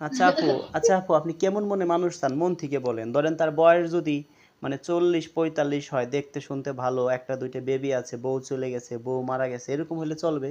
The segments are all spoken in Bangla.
আচ্ছা আপু আচ্ছা আপু আপনি কেমন মনে মানুষ চান মন থেকে বলেন। ধরেন তার বয়স যদি মানে চল্লিশ পঁয়তাল্লিশ হয় দেখতে শুনতে ভালো একটা দুইটা বেবি আছে বউ চলে গেছে বউ মারা গেছে এরকম হলে চলবে?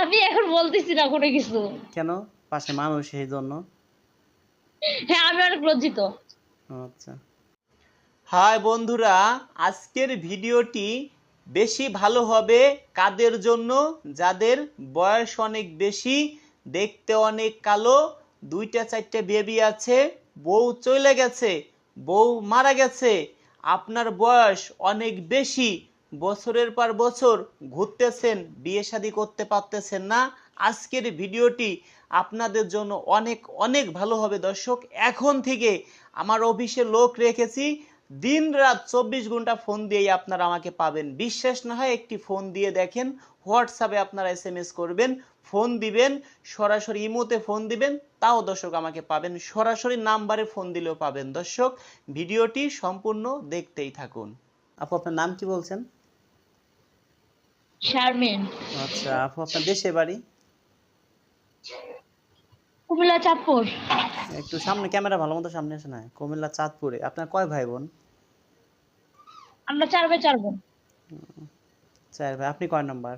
আমি এখন বলতেছি না কোনো কিছু। কেন? পাশে মানুষ সেই জন্য? হ্যাঁ আমি অনেক লজ্জিত। আচ্ছা। হাই বন্ধুরা আজকের ভিডিওটি বেশি ভালো হবে কাদের জন্য? যাদের বয়স অনেক বেশি, দেখতে অনেক কালো, দুইটা, চারটে বেবি আছে, বউ চলে গেছে, বউ মারা গেছে, আপনার বয়স অনেক বেশি, বছরের পর বছর ঘুরতেছেন, বিয়ে শাদী করতে পারতেছেন না, আজকের ভিডিওটি আপনাদের জন্য অনেক অনেক ভালো হবে। দর্শক, এখন থেকে আমার অফিসে লোক রেখেছি দিন রাত চব্বিশ ঘণ্টা ফোন দিয়েই আপনারা আমাকে পাবেন। বিশ্বাস না হয় একটি ফোন দিয়ে দেখেন হোয়াটসঅ্যাপে আপনারা এস এম এস করবেন ফোন দিবেন সরাসরি ইমোতে ফোন দিবেন তাও দর্শক আমাকে পাবেন। সরাসরি নাম্বারে ফোন দিলেও পাবেন। দর্শক ভিডিওটি সম্পূর্ণ দেখতেই থাকুন। আপু আপনার নাম কি বলছেন? শারমিন। আচ্ছা আপু আপনার দেশে বাড়ি? কুমিল্লা চাঁদপুর। একটু সামনে ক্যামেরা ভালো মতো সামনে আসে না। কুমিল্লা চাঁদপুরে। আপনার কয় ভাই বোন? আমরা চার ভাই চার বোন। চার ভাই আপনি কয় নাম্বার?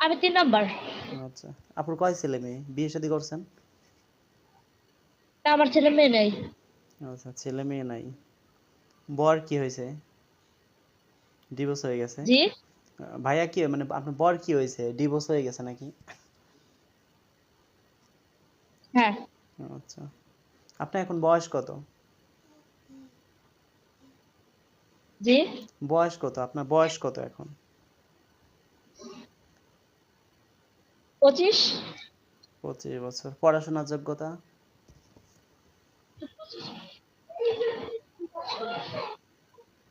আমি তিন নাম্বার। আচ্ছা আপুর কয় ছেলে মেয়ে? বিয়ে শাদী করছেন? আমার ছেলে মেয়ে নেই। আচ্ছা ছেলে মেয়ে নাই। বর কি হয়েছে? ডিভোর্স হয়ে গেছে? জি? ভাইয়া কি মানে আপনার বর কি হয়েছে? ডিভোর্স হয়ে গেছে নাকি? হ্যাঁ। আচ্ছা। আপনার এখন বয়স কত? জি? বয়স কত? আপনার বয়স কত এখন? পঁচিশ। পঁচিশ বছর। পড়াশোনার যোগ্যতা?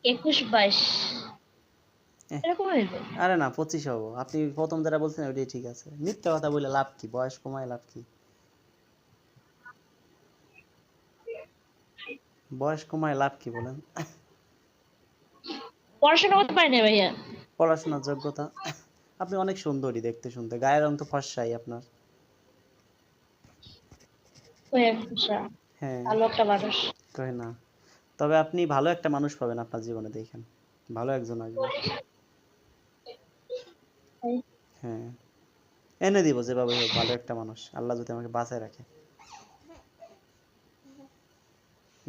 একুশ বাইশ। আরে না পঁচিশ হব। আপনি প্রথম যেটা বলছেন ওইটাই ঠিক আছে। মিথ্যা কথা বলে লাভ কি? বয়স কমায় লাভ কি? বয়স কমায় লাভ কি বলেন? পড়াশোনা করতে পারি না ভাইয়া? পড়াশোনার যোগ্যতা? আপনি অনেক সুন্দরী দেখতে শুনতে গায়ের রং তো ফর্সাই আপনার। হ্যাঁ। ভালো একটা মানুষ। কয় না। তবে আপনি ভালো একটা মানুষ পাবেন আপনার জীবনে দেখেন। ভালো একজন আসবে। হ্যাঁ। এনে দিব যেভাবে হোক ভালো একটা মানুষ। আল্লাহ যদি আমাকে বাঁচায় রাখে।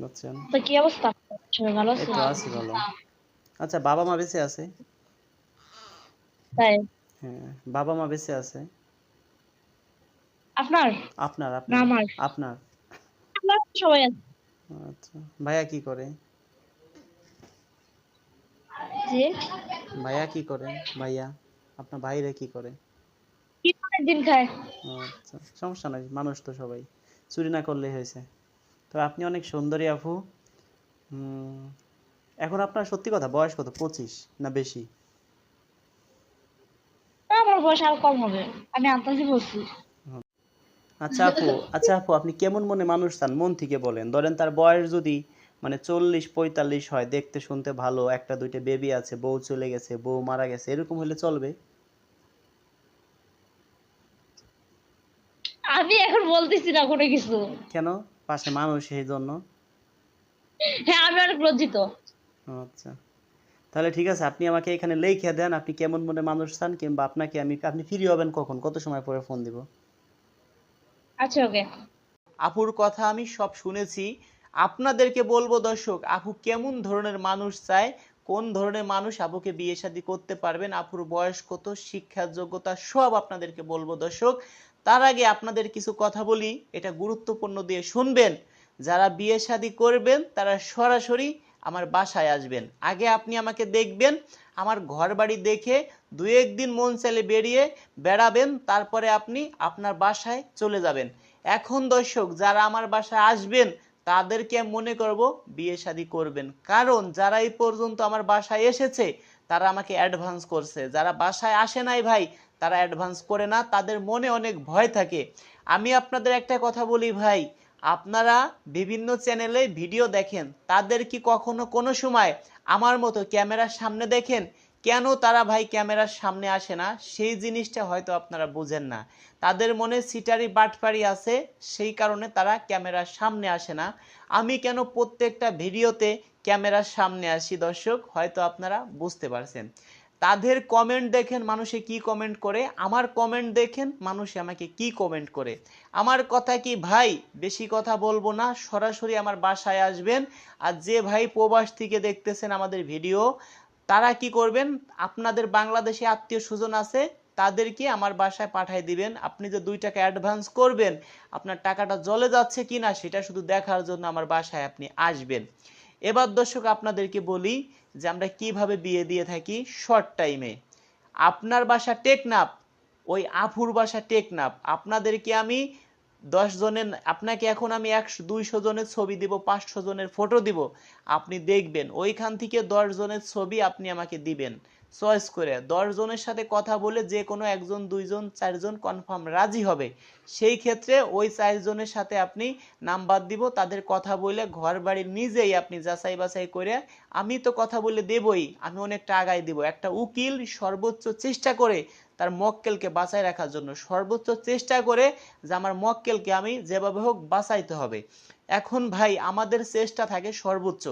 বুঝছেন? তো কি অবস্থা? ভালো আছি ভালো। আচ্ছা বাবা মা বেঁচে আছে? তাই? হ্যাঁ বাবা মা বেঁচে আছে। আপনার? আপনার আপনার আমার। আপনার। আপনার সবাই আছে। আচ্ছা ভাইয়া কি করে? জি ভাইয়া কি করে? ভাইয়া আপনার ভাইরে কি করে? কি করে দিন খায়? আচ্ছা সমস্যা নাই মানুষ তো সবাই। চুরি না করলেই হয়েছে। তো আপনি অনেক সুন্দরী আপু। এখন আপনার সত্যি কথা বয়স কত? পঁচিশ না বেশি? আমার বয়স আর কম হবে। আমি আন্তাজি বলছি। আচ্ছা আপু আচ্ছা আপু আপনি কেমন মনে মানুষ চান? মন থেকে বলেন। ধরেন তার বয়স যদি মানে চল্লিশ পঁয়তাল্লিশ হয় দেখতে শুনতে ভালো একটা দুইটা বেবি আছে বউ চলে গেছে বউ মারা গেছে এরকম হলে চলবে? আমি এখন বলতেছি না কোনো কিছু। কেন? পাশে মানুষ সেই জন্য? হ্যাঁ আমি অনেক লজ্জিত। আচ্ছা। তাহলে ঠিক আছে আপনি আমাকে এখানে লিখে দেন আপনি কেমন মনে মানুষ চান কিংবা আপনাকে আমি আপনি ফ্রি হবেন কখন? কত সময় পরে ফোন দিব? আচ্ছা ওকে। আপুর কথা আমি সব শুনেছি। আপনাদেরকে বলব দর্শক আপু কেমন ধরনের মানুষ চায় কোন ধরনের মানুষ আপুকে বিয়ে শাদী করতে পারবেন আপুর বয়স কত শিক্ষার যোগ্যতা সব আপনাদেরকে বলব দর্শক। তার আগে আপনাদের কিছু কথা বলি এটা গুরুত্বপূর্ণ দিয়ে শুনবেন। যারা বিয়ে শাদী করবেন তারা সরাসরি আমার বাসায় আসবেন। আগে আপনি আমাকে দেখবেন, আমার ঘর বাড়ি দেখে দু একদিন মন চাইলে বেরিয়ে বেড়াবেন, তারপরে আপনি আপনার বাসায় চলে যাবেন। এখন দর্শক, যারা আমার বাসায় আসবেন, তাদেরকে মনে করব বিয়ে শাদী করবেন। কারণ যারা এই পর্যন্ত আমার বাসায় এসেছে, তারা আমাকে অ্যাডভান্স করছে। যারা বাসায় আসে নাই ভাই, তারা অ্যাডভান্স করে না, তাদের মনে অনেক ভয় থাকে। আমি আপনাদের একটা কথা বলি ভাই আপনারা বিভিন্ন চ্যানেলে ভিডিও দেখেন, তাদের কি কখনো কোনো সময় আমার মতো ক্যামেরার সামনে দেখেন? কেন তারা ভাই ক্যামেরার সামনে আসে না? সেই জিনিসটা হয়তো আপনারা বুঝেন না। তাদের মনে সিটারি বাটপারি আছে, সেই কারণে তারা ক্যামেরার সামনে আসে না। আমি কেন প্রত্যেকটা ভিডিওতে ক্যামেরার সামনে আসি দর্শক? হয়তো আপনারা বুঝতে পারছেন। তাদের কমেন্ট দেখেন মানুষে কি কমেন্ট করে? আমার কমেন্ট দেখেন মানুষে আমাকে কি কমেন্ট করে? আমার কথা কি ভাই বেশি কথা বলব না, সরাসরি আমার বাসায় আসবেন আর যে ভাই প্রবাস থেকে দেখতেছেন আমাদের ভিডিও তারা কি করবেন? আপনাদের বাংলাদেশে আত্মীয় স্বজন আছে, তাদেরকে আমার বাসায় পাঠিয়ে দিবেন। আপনি যে দুই টাকা অ্যাডভান্স করবেন, আপনার টাকাটা জলে যাচ্ছে কি না সেটা শুধু দেখার জন্য আমার বাসায় আপনি আসবেন। এবার দর্শক আপনাদেরকে বলি যে আমরা কীভাবে বিয়ে দিয়ে থাকি শর্ট টাইমে আপনার বাসা টেকনাপ ওই আফুর বাসা টেকনাপ আপনাদেরকে আমি দশ জনের, আপনাকে এখন আমি একশো, দুইশো জনের ছবি দিব, পাঁচশো জনের ফটো দিব। আপনি দেখবেন, ওইখান থেকে দশ জনের ছবি আপনি আমাকে দিবেন। চয়েস করে। দশজনের সাথে কথা বলে যে কোনো একজন, দুইজন, চারজন কনফার্ম রাজি হবে। সেই ক্ষেত্রে ওই চারজনের সাথে আপনি নাম্বার দিব, তাদের কথা বলে ঘর বাড়ি নিজেই আপনি যাচাই বাছাই করে, আমি তো কথা বলে দেবই, আমি অনেকটা আগায় দেব। একটা উকিল সর্বোচ্চ চেষ্টা করে তার মক্কেলকে বাঁচায় রাখার জন্য সর্বোচ্চ চেষ্টা করে যে আমার মক্কেলকে আমি যেভাবে হোক বাঁচাইতে হবে। এখন ভাই, আমাদের চেষ্টা থাকে সর্বোচ্চ।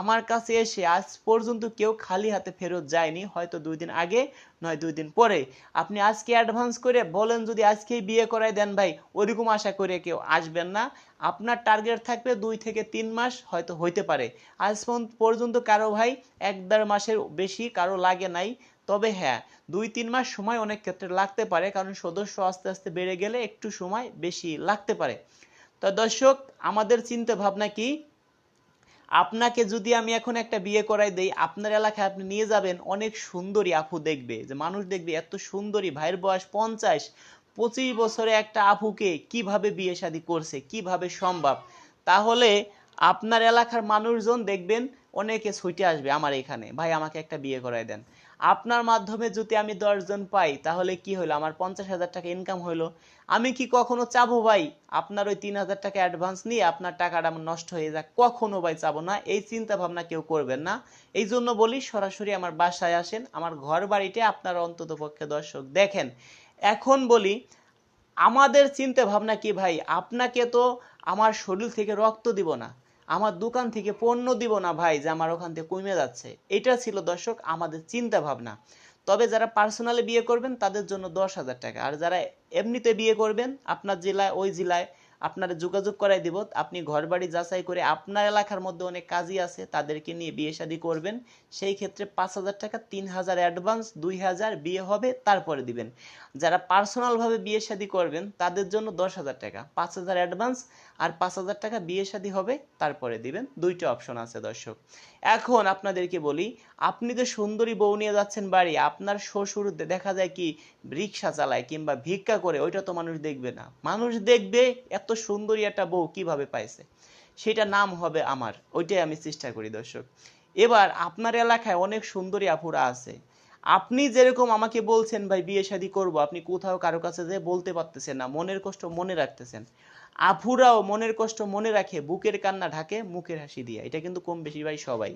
আমার কাছে এসে আজ পর্যন্ত কেউ খালি হাতে ফেরত যায়নি, হয়তো দুই দিন আগে, নয় দুই দিন পরে। আপনি আজকে অ্যাডভান্স করে বলেন যদি আজকেই বিয়ে করাই দেন ভাই ওইরকম আশা করে কেউ আসবেন না। আপনার টার্গেট থাকবে দুই থেকে তিন মাস, হয়তো হইতে পারে। আজ পর্যন্ত কারও ভাই, এক দেড় মাসের বেশি কারও লাগে নাই। তবে হ্যাঁ দুই, তিন মাস সময় অনেক ক্ষেত্রে লাগতে পারে কারণ সদস্য আস্তে আস্তে বেড়ে গেলে একটু সময় বেশি লাগতে পারে। তো দর্শক, আমাদের চিন্তা ভাবনা কি? আপনাকে যদি আমি এখন একটা বিয়ে করাই দেই, আপনার এলাকায় আপনি নিয়ে যাবেন, অনেক সুন্দরী আপু দেখবে। যে মানুষ দেখবে এত সুন্দরী, ভাইয়ের বয়স পঞ্চাশ, পঁচিশ বছরে একটা আপুকে কীভাবে বিয়ে শাদী করছে, কীভাবে সম্ভব? তাহলে আপনার এলাকার মানুষজন দেখবেন অনেকে ছুটে আসবে আমার এখানে, ভাই, আমাকে একটা বিয়ে করাই দেন। আপনার মাধ্যমে যদি আমি দশজন পাই, তাহলে কি হলো আমার পঞ্চাশ হাজার টাকা ইনকাম হলো আমি কি কখনো চাবো ভাই? আপনার ওই তিন হাজার টাকা অ্যাডভান্স নিয়ে আপনার টাকাটা আমার নষ্ট হয়ে যাক। কখনো ভাই চাবো না। এই চিন্তা ভাবনা কেউ করবেন না। এই জন্য বলি, সরাসরি আমার বাসায় আসেন। আমার ঘর বাড়িতে আপনারা অন্তত পক্ষে দর্শক, দেখেন। এখন বলি, আমাদের চিন্তা ভাবনা কি ভাই? আপনাকে তো আমার শরীর থেকে রক্ত দিব না। আমার দোকান থেকে পণ্য দিব না ভাই যে আমার ওখান থেকে কমে যাচ্ছে। এটা ছিল দর্শক আমাদের চিন্তা ভাবনা। তবে যারা পার্সোনালি বিয়ে করবেন তাদের জন্য দশ হাজার টাকা। আর যারা এমনিতে বিয়ে করবেন, আপনার জেলায়, ওই জেলায় আপনারা যোগাযোগ করাই দিব। আপনি ঘর বাড়ি যাচাই করে আপনার এলাকার মধ্যে অনেক কাজই আছে, তাদেরকে নিয়ে বিয়ে শাদী করবেন। সেই ক্ষেত্রে পাঁচ হাজার টাকা, তিন হাজার অ্যাডভান্স দুই হাজার বিয়ে হবে, তারপরে দিবেন। যারা পার্সোনালভাবে বিয়ে শাদী করবেন, তাদের জন্য দশ হাজার টাকা। পাঁচ হাজার অ্যাডভান্স আর পাঁচ হাজার টাকা বিয়ে শাদী হবে, তারপরে দিবেন। দুইটা অপশন আছে দর্শক। এখন আপনাদেরকে বলি, আপনি তো সুন্দরী বউ নিয়ে যাচ্ছেন বাড়ি, আপনার শ্বশুর দেখা যায় কি রিক্সা চালায় কিংবা ভিক্ষা করে, ওইটা তো মানুষ দেখবে না। মানুষ দেখবে এত সুন্দরী একটা বউ কীভাবে পাইছে। সেটা নাম হবে আমার। ওইটাই আমি চেষ্টা করি দর্শক। এবার আপনার এলাকায় অনেক সুন্দরী আপুরা আছে। আপনি যেরকম আমাকে বলছেন, ভাই, বিয়ে শাদী করব। আপনি কোথাও কারও কাছে যে বলতে পারতেছেন না, মনের কষ্ট মনে রাখতেছেন। আফুরাও মনের কষ্ট মনে রাখে, বুকের কান্না ঢাকে, মুখের হাসি দিয়ে। এটা কিন্তু কম বেশি ভাই সবাই।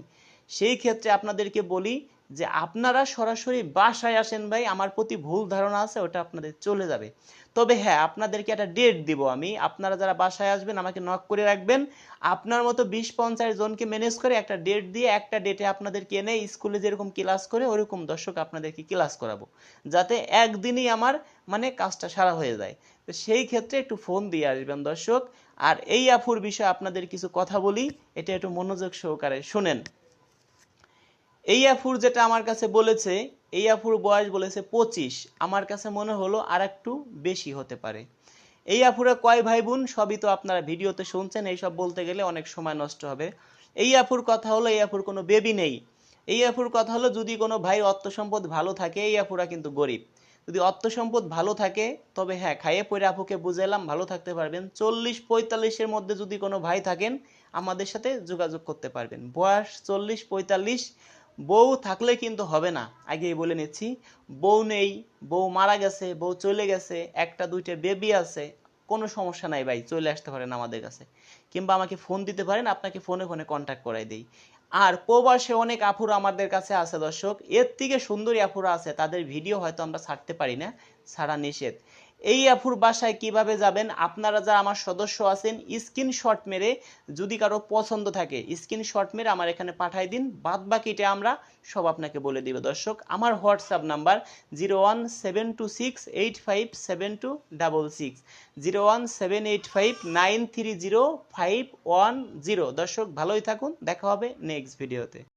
সেই ক্ষেত্রে আপনাদেরকে বলি যে আপনারা সরাসরি বাসায় আসেন ভাই, আমার প্রতি ভুল ধারণা আছে, ওটা আপনাদের চলে যাবে। তবে হ্যাঁ আপনাদেরকে একটা ডেট দিব আমি। আপনারা যারা বাসায় আসবেন, আমাকে নক করে রাখবেন। আপনার মতো বিশ পঞ্চাশ জনকে ম্যানেজ করে একটা ডেট দিয়ে একটা ডেটে আপনাদেরকে এনে স্কুলে যেরকম ক্লাস করে, ওরকম দর্শক আপনাদেরকে ক্লাস করাবো। যাতে একদিনই আমার মানে কাজটা সারা হয়ে যায়। তো সেই ক্ষেত্রে একটু ফোন দিয়ে আসবেন দর্শক। আর এই আফুর বিষয়ে আপনাদের কিছু কথা বলি, এটা একটু মনোযোগ সহকারে শোনেন। এই আফুর যেটা আমার কাছে বলেছে, এই আফুর বয়স বলেছে পঁচিশ। আমার কাছে মনে হলো আর একটু বেশি হতে পারে। এই আফুরা কয় ভাই বোন সবই তো আপনারা ভিডিওতে শুনছেন, এইসব বলতে গেলে অনেক সময় নষ্ট হবে। এই আফুর কথা হলো, এই আফুর কোনো বেবি নেই। এই আফুর কথা হলো, যদি কোনো ভাই অর্থ সম্পদ ভালো থাকে, এই আফুরা কিন্তু গরিব। যদি অর্থ সম্পদ ভালো থাকে, তবে হ্যাঁ খাইয়ে পরে আপুকে বুঝাইলাম, ভালো থাকতে পারবেন। চল্লিশ পঁয়তাল্লিশের মধ্যে যদি কোনো ভাই থাকেন, আমাদের সাথে যোগাযোগ করতে পারবেন। বয়স চল্লিশ পঁয়তাল্লিশ, বউ থাকলে কিন্তু হবে না। আগেই বলে নিচ্ছি, বউ নেই, বউ মারা গেছে, বউ চলে গেছে, একটা, দুইটা বেবি আছে, কোনো সমস্যা নাই ভাই, চলে আসতে পারেন আমাদের কাছে। কিংবা আমাকে ফোন দিতে পারেন, আপনাকে ফোনে ফোনে কন্ট্যাক্ট করাই দেই। আর প্রবাসে অনেক আফুরা আমাদের কাছে আছে দর্শক। এর থেকে সুন্দরী আফুরা আছে, তাদের ভিডিও হয়তো আমরা ছাড়তে পারি না। ছাড়া নিষেধ। এই অ্যাপুর বাসায় কীভাবে যাবেন? আপনারা যারা আমার সদস্য আছেন, স্ক্রিনশট মেরে যদি কারও পছন্দ থাকে, স্ক্রিনশট মেরে আমার এখানে পাঠাই দিন। বাদ বাকিটা আমরা সব আপনাকে বলে দিব। দর্শক, আমার WhatsApp number zero one seven two six eight five seven two double six. Zero one seven eight five nine three zero five one zero. দর্শক, ভালোই থাকুন। দেখা হবে নেক্সট ভিডিওতে।